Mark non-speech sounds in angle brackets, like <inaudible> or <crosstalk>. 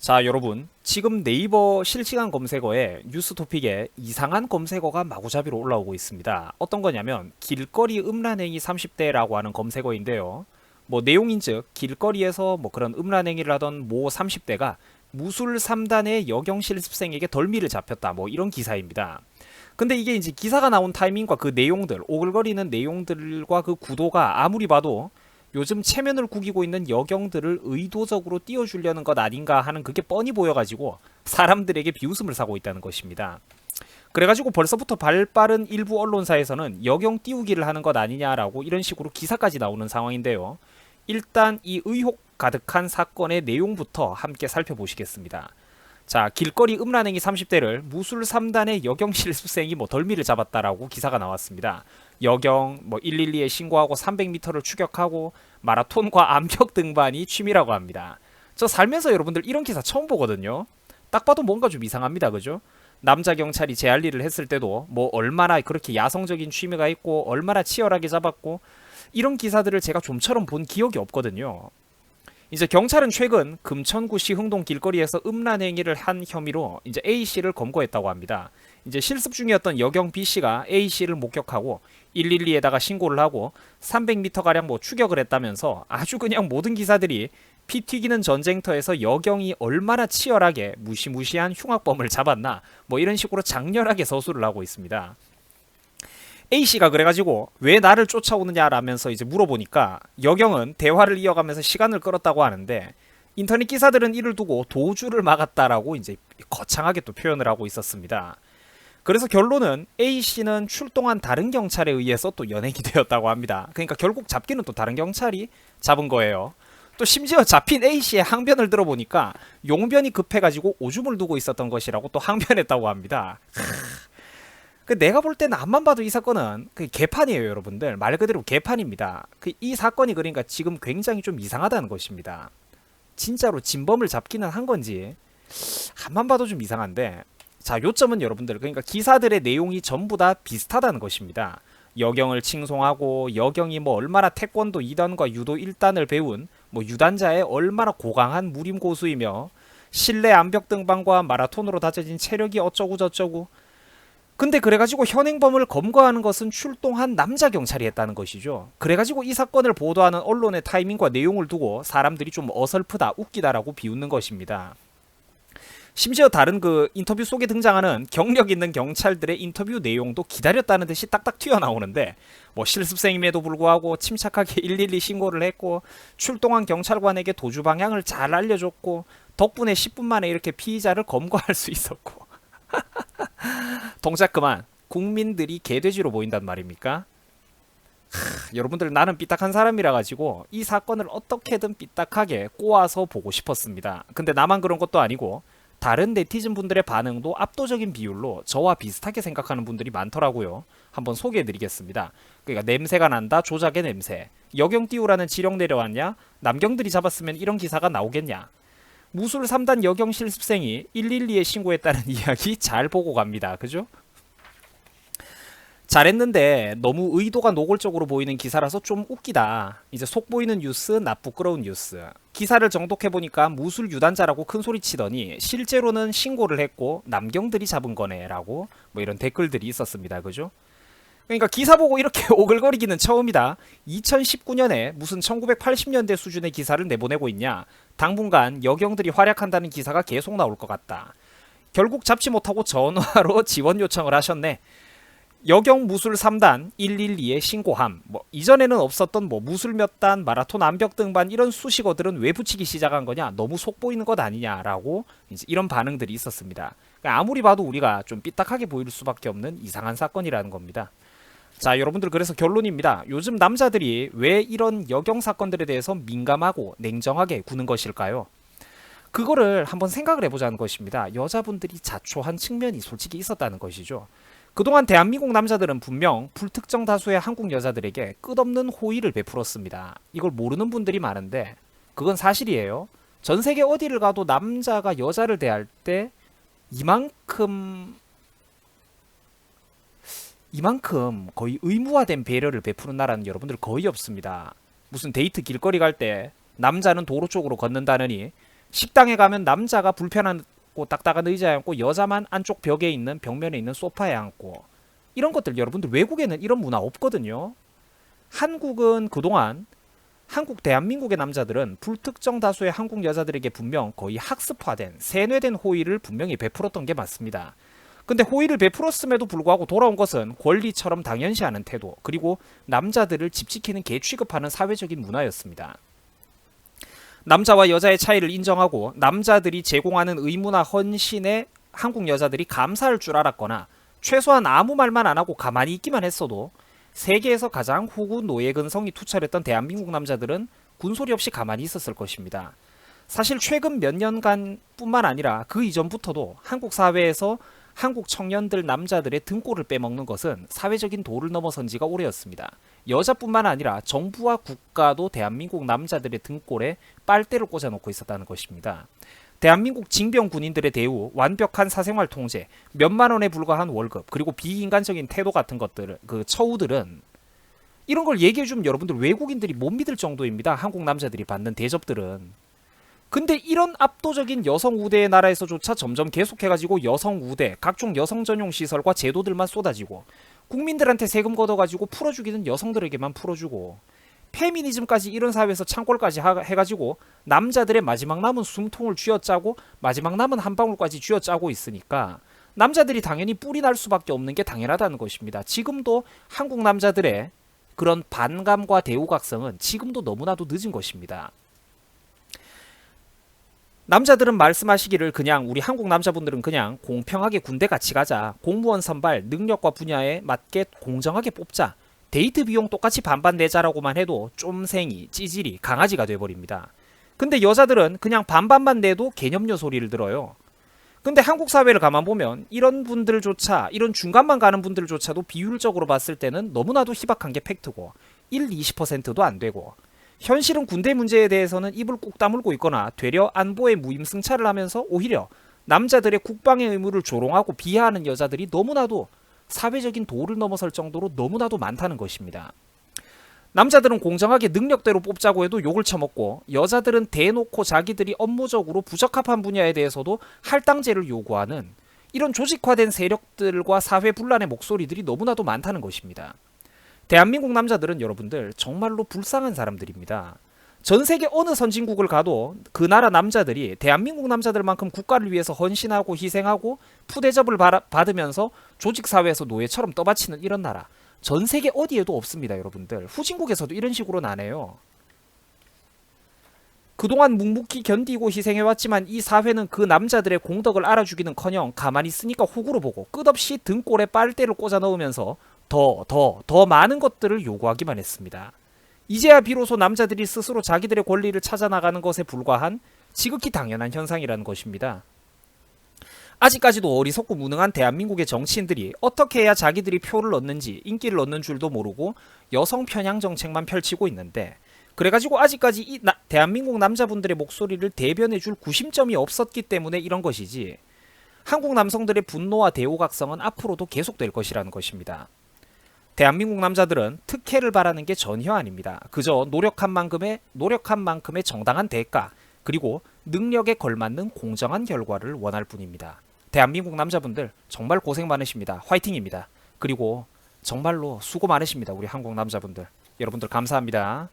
자, 여러분. 지금 네이버 실시간 검색어에 뉴스 토픽에 이상한 검색어가 마구잡이로 올라오고 있습니다. 어떤 거냐면 길거리 음란행위 30대라고 하는 검색어인데요. 뭐 내용인즉 길거리에서 뭐 그런 음란행위를 하던 모 30대가 무술 3단의 여경 실습생에게 덜미를 잡혔다. 뭐 이런 기사입니다. 근데 이게 이제 기사가 나온 타이밍과 그 내용들, 오글거리는 내용들과 그 구도가 아무리 봐도 요즘 체면을 구기고 있는 여경들을 의도적으로 띄워주려는 것 아닌가 하는 그게 뻔히 보여가지고 사람들에게 비웃음을 사고 있다는 것입니다. 그래가지고 벌써부터 발빠른 일부 언론사에서는 여경 띄우기를 하는 것 아니냐라고 이런 식으로 기사까지 나오는 상황인데요. 일단 이 의혹 가득한 사건의 내용부터 함께 살펴보시겠습니다. 자, 길거리 음란행위 30대를 무술 3단의 여경 실습생이 뭐 덜미를 잡았다라고 기사가 나왔습니다. 여경 뭐 112에 신고하고 300m를 추격하고 마라톤과 암벽 등반이 취미라고 합니다. 저 살면서 여러분들 이런 기사 처음 보거든요. 딱 봐도 뭔가 좀 이상합니다. 그죠? 남자 경찰이 제할리를 했을 때도 뭐 얼마나 그렇게 야성적인 취미가 있고 얼마나 치열하게 잡았고 이런 기사들을 제가 좀처럼 본 기억이 없거든요. 이제 경찰은 최근 금천구시 흥동 길거리에서 음란 행위를 한 혐의로 이제 A 씨를 검거했다고 합니다. 이제 실습 중이었던 여경 B 씨가 A 씨를 목격하고 112에다가 신고를 하고 300m 가량 뭐 추격을 했다면서 아주 그냥 모든 기사들이 피 튀기는 전쟁터에서 여경이 얼마나 치열하게 무시무시한 흉악범을 잡았나 뭐 이런 식으로 장렬하게 서술을 하고 있습니다. A 씨가 그래가지고 왜 나를 쫓아오느냐라면서 이제 물어보니까 여경은 대화를 이어가면서 시간을 끌었다고 하는데 인터넷 기사들은 이를 두고 도주를 막았다라고 이제 거창하게 또 표현을 하고 있었습니다. 그래서 결론은 A 씨는 출동한 다른 경찰에 의해서 또 연행이 <laughs> 되었다고 합니다. 그러니까 결국 잡기는 또 다른 경찰이 잡은 거예요. 또 심지어 잡힌 A 씨의 항변을 들어보니까 용변이 급해가지고 오줌을 두고 있었던 것이라고 또 항변했다고 합니다. 그 내가 볼 때는 앞만 봐도 이 사건은 그 개판이에요, 여러분들. 말 그대로 개판입니다. 그 이 사건이 그러니까 지금 굉장히 좀 이상하다는 것입니다. 진짜로 진범을 잡기는 한 건지 앞만 봐도 좀 이상한데 자, 요점은 여러분들 그러니까 기사들의 내용이 전부 다 비슷하다는 것입니다. 여경을 칭송하고 여경이 뭐 얼마나 태권도 2단과 유도 1단을 배운 뭐 유단자의 얼마나 고강한 무림 고수이며 실내 암벽 등반과 마라톤으로 다져진 체력이 어쩌고 저쩌고 근데 그래가지고 현행범을 검거하는 것은 출동한 남자 경찰이 했다는 것이죠. 그래가지고 이 사건을 보도하는 언론의 타이밍과 내용을 두고 사람들이 좀 어설프다, 웃기다라고 비웃는 것입니다. 심지어 다른 그 인터뷰 속에 등장하는 경력 있는 경찰들의 인터뷰 내용도 기다렸다는 듯이 딱딱 튀어나오는데 뭐 실습생임에도 불구하고 침착하게 <laughs> 112 신고를 했고 출동한 경찰관에게 도주 방향을 잘 알려줬고 덕분에 10분 만에 이렇게 피의자를 검거할 수 있었고 <laughs> 동작 그만 국민들이 개돼지로 보인단 말입니까? 하, 여러분들 나는 삐딱한 사람이라 가지고 이 사건을 어떻게든 삐딱하게 꼬아서 보고 싶었습니다. 근데 나만 그런 것도 아니고 다른 네티즌 분들의 반응도 압도적인 비율로 저와 비슷하게 생각하는 분들이 많더라고요. 한번 소개해 드리겠습니다. 그러니까 냄새가 난다 조작의 냄새. 여경 띄우라는 지령 내려왔냐? 남경들이 잡았으면 이런 기사가 나오겠냐? 무술 3단 여경 실습생이 112에 신고했다는 이야기 잘 보고 갑니다. 그죠? 잘했는데 너무 의도가 노골적으로 보이는 기사라서 좀 웃기다. 이제 속 보이는 뉴스, 나 부끄러운 뉴스. 기사를 정독해 보니까 무술 유단자라고 큰 소리 치더니 실제로는 신고를 했고 남경들이 잡은 거네라고 뭐 이런 댓글들이 있었습니다. 그죠? 그러니까 기사 보고 이렇게 <laughs> 오글거리기는 처음이다. 2019년에 무슨 1980년대 수준의 기사를 내보내고 있냐. 당분간 여경들이 활약한다는 기사가 계속 나올 것 같다. 결국 잡지 못하고 전화로 <laughs> 지원 요청을 하셨네. 여경 무술 3단 112에 신고함. 뭐 이전에는 없었던 뭐 무술 몇 단, 마라톤 암벽 등반 이런 수식어들은 왜 붙이기 시작한 거냐? 너무 속 보이는 것 아니냐라고 이런 반응들이 있었습니다. 그러니까 아무리 봐도 우리가 좀 삐딱하게 보일 수밖에 없는 이상한 사건이라는 겁니다. 자, 여러분들 그래서 결론입니다. 요즘 남자들이 왜 이런 여경 사건들에 대해서 민감하고 냉정하게 구는 것일까요? 그거를 한번 생각을 해보자는 것입니다. 여자분들이 자초한 측면이 솔직히 있었다는 것이죠. 그동안 대한민국 남자들은 분명 불특정 다수의 한국 여자들에게 끝없는 호의를 베풀었습니다. 이걸 모르는 분들이 많은데 그건 사실이에요. 전 세계 어디를 가도 남자가 여자를 대할 때 이만큼 이만큼 거의 의무화된 배려를 베푸는 나라는 여러분들 거의 없습니다. 무슨 데이트 길거리 갈 때 남자는 도로 쪽으로 걷는다느니 식당에 가면 남자가 불편 하고 딱딱한 의자에 앉고 여자만 안쪽 벽에 있는 벽면에 있는 소파에 앉고 이런 것들 여러분들 외국에는 이런 문화 없거든요. 한국은 그동안 한국 대한민국의 남자들은 불특정 다수의 한국 여자들에게 분명 거의 학습화된 세뇌된 호의를 분명히 베풀었던 게 맞습니다. 근데 호의를 베풀었음에도 불구하고 돌아온 것은 권리처럼 당연시하는 태도 그리고 남자들을 집 지키는 개 취급하는 사회적인 문화였습니다. 남자와 여자의 차이를 인정하고 남자들이 제공하는 의무나 헌신에 한국 여자들이 감사할 줄 알았거나 최소한 아무 말만 안 하고 가만히 있기만 했어도 세계에서 가장 후구 노예 근성이 투철했던 대한민국 남자들은 군소리 없이 가만히 있었을 것입니다. 사실 최근 몇 년간뿐만 아니라 그 이전부터도 한국 사회에서 한국 청년들 남자들의 등골을 빼먹는 것은 사회적인 도를 넘어선 지가 오래였습니다. 여자뿐만 아니라 정부와 국가도 대한민국 남자들의 등골에 빨대를 꽂아놓고 있었다는 것입니다. 대한민국 징병 군인들의 대우, 완벽한 사생활 통제, 몇만 원에 불과한 월급, 그리고 비인간적인 태도 같은 것들, 그 처우들은 이런 걸 얘기해 주면 여러분들 외국인들이 못 믿을 정도입니다. 한국 남자들이 받는 대접들은. 근데 이런 압도적인 여성 우대의 나라에서조차 점점 계속해가지고 여성 우대, 각종 여성 전용 시설과 제도들만 쏟아지고 국민들한테 세금 걷어가지고 풀어주기는 여성들에게만 풀어주고 페미니즘까지 이런 사회에서 창골까지 하- 해가지고 남자들의 마지막 남은 숨통을 쥐어짜고 마지막 남은 한 방울까지 쥐어짜고 있으니까 남자들이 당연히 뿔이 날 수밖에 없는 게 당연하다는 것입니다. 지금도 한국 남자들의 그런 반감과 대우각성은 지금도 너무나도 늦은 것입니다. 남자들은 말씀하시기를 그냥 우리 한국 남자분들은 그냥 공평하게 군대 같이 가자. 공무원 선발 능력과 분야에 맞게 공정하게 뽑자. 데이트 비용 똑같이 반반 내자라고만 해도 쫌생이 찌질이 강아지가 돼버립니다. 근데 여자들은 그냥 반반만 내도 개념료 소리를 들어요. 근데 한국 사회를 가만 보면 이런 분들조차 이런 중간만 가는 분들조차도 비율적으로 봤을 때는 너무나도 희박한 게 팩트고 1, 20%도 안 되고 현실은 군대 문제에 대해서는 입을 꾹 다물고 있거나 되려 안보에 무임승차를 하면서 오히려 남자들의 국방의 의무를 조롱하고 비하하는 여자들이 너무나도 사회적인 도를 넘어설 정도로 너무나도 많다는 것입니다. 남자들은 공정하게 능력대로 뽑자고 해도 욕을 처먹고 여자들은 대놓고 자기들이 업무적으로 부적합한 분야에 대해서도 할당제를 요구하는 이런 조직화된 세력들과 사회 분란의 목소리들이 너무나도 많다는 것입니다. 대한민국 남자들은 여러분들 정말로 불쌍한 사람들입니다. 전 세계 어느 선진국을 가도 그 나라 남자들이 대한민국 남자들만큼 국가를 위해서 헌신하고 희생하고 푸대접을 받으면서 조직 사회에서 노예처럼 떠받치는 이런 나라 전 세계 어디에도 없습니다, 여러분들. 후진국에서도 이런 식으로는 안 해요. 그동안 묵묵히 견디고 희생해왔지만 이 사회는 그 남자들의 공덕을 알아주기는커녕 가만히 있으니까 호구로 보고 끝없이 등골에 빨대를 꽂아 넣으면서 더, 더, 더 많은 것들을 요구하기만 했습니다. 이제야 비로소 남자들이 스스로 자기들의 권리를 찾아 나가는 것에 불과한 지극히 당연한 현상이라는 것입니다. 아직까지도 어리석고 무능한 대한민국의 정치인들이 어떻게 해야 자기들이 표를 얻는지 인기를 얻는 줄도 모르고 여성 편향 정책만 펼치고 있는데 그래가지고 아직까지 이 나- 대한민국 남자분들의 목소리를 대변해줄 구심점이 없었기 때문에 이런 것이지 한국 남성들의 분노와 대오각성은 앞으로도 계속될 것이라는 것입니다. 대한민국 남자들은 특혜를 바라는 게 전혀 아닙니다. 그저 노력한 만큼의 노력한 만큼의 정당한 대가 그리고 능력에 걸맞는 공정한 결과를 원할 뿐입니다. 대한민국 남자분들 정말 고생 많으십니다. 화이팅입니다. 그리고 정말로 수고 많으십니다. 우리 한국 남자분들. 여러분들 감사합니다.